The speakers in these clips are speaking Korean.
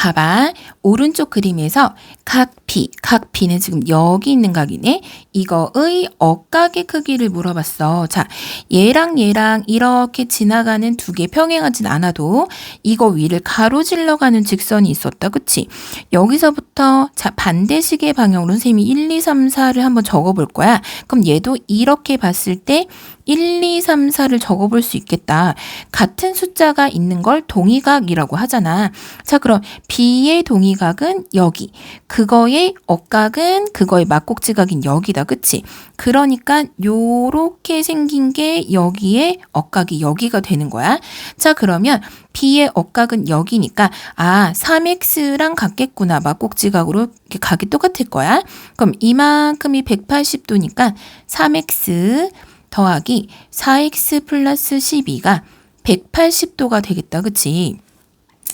봐봐. 오른쪽 그림에서 각 B, 각 B는 지금 여기 있는 각이네. 이거의 억각의 크기를 물어봤어. 자, 얘랑 얘랑 이렇게 지나가는 두 개 평행하진 않아도 이거 위를 가로질러 가는 직선이 있었다. 그치? 여기서부터 자, 반대식의 방향으로 선생님이 1, 2, 3, 4를 한번 적어 볼 거야. 그럼 얘도 이렇게 봤을 때 1, 2, 3, 4를 적어 볼 수 있겠다. 같은 숫자가 있는 걸 동의각이라고 하잖아. 자, 그럼 B의 동의각은 여기. 그거의 억각은 그거의 막곡지각인 여기다. 그치? 그러니까 요렇게 생긴 게 여기에 억각이 여기가 되는 거야. 자, 그러면 B의 억각은 여기니까 아, 3x랑 같겠구나. 막곡지각으로 이렇게 각이 똑같을 거야. 그럼 이만큼이 180도니까 3x 더하기 4x 플러스 12가 180도가 되겠다. 그치?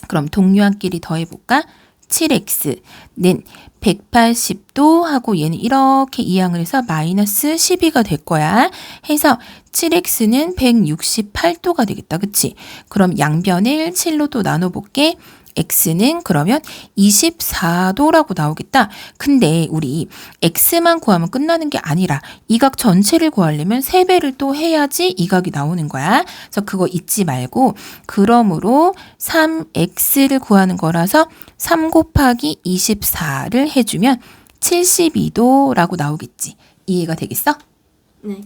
그럼 동료한끼리 더해볼까? 7x는 180도 하고 얘는 이렇게 이항을 해서 마이너스 12가 될 거야. 해서 7x는 168도가 되겠다. 그치? 그럼 양변을 7로 또 나눠볼게. x는 그러면 24도라고 나오겠다. 근데 우리 x만 구하면 끝나는 게 아니라 이 각 전체를 구하려면 3배를 또 해야지 이 각이 나오는 거야. 그래서 그거 잊지 말고 그러므로 3x를 구하는 거라서 3 곱하기 24를 해주면 72도라고 나오겠지. 이해가 되겠어? 네.